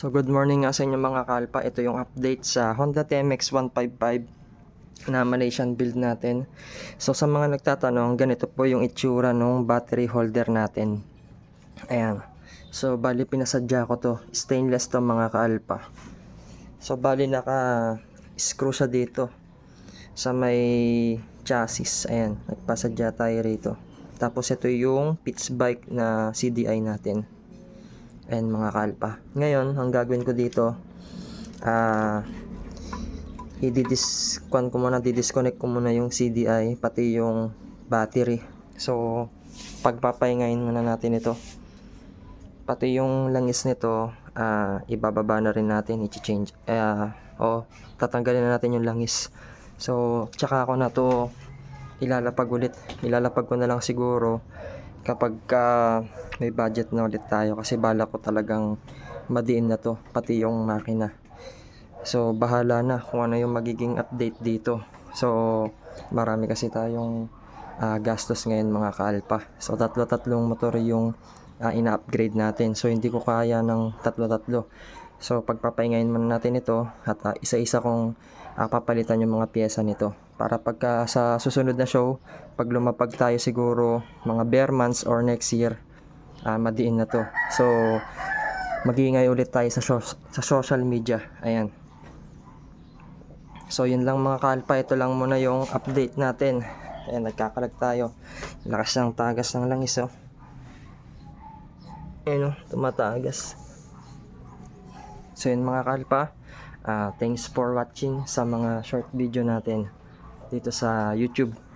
So good morning nga sa inyo mga kalpa. Ito yung update sa Honda TMX 155 na Malaysian build natin. So sa mga nagtatanong, ganito po yung itsura ng battery holder natin. Ayan. So bali pinasadya ko to. Stainless to mga kalpa. So bali naka screw siya dito sa may chassis. Ayan, nagpasadya tayo rito. Tapos ito yung pitch bike na CDI natin. Ayan mga kalpa. Ngayon, ang gagawin ko dito, ah, i-dis ko muna, di-disconnect ko muna yung CDI, pati yung battery. So, pagpapahingayin muna natin ito. Pati yung langis nito, ah, ibababa na rin natin, i-change. Uh, o, tatanggalin na natin yung langis. So, tsaka ako na to ilalapag ulit. Ilalapag ko na lang siguro kapag ka may budget na ulit tayo kasi bala ko talagang madiin na to pati yung makina. So bahala na kung ano yung magiging update dito. So marami kasi tayong ah, gastos ngayon mga kaalpa so tatlo tatlong motor yung ah, ina-upgrade natin. So hindi ko kaya ng tatlo tatlo so pagpapahingayin muna natin ito at ah, isa-isa kong ah, papalitan yung mga pyesa nito para pagka sa susunod na show pag lumapag tayo siguro mga bare months or next year ah, madiin na to. So magingay ulit tayo sa, sho- sa social media. Ayan. So yun lang mga kalpa. Ito lang muna yung update natin. Ayan nagkakalag tayo. Lakas ng tagas ng langis oh. Ayan oh tumatagas. So yun mga kalpa. Ah, thanks for watching sa mga short video natin dito sa YouTube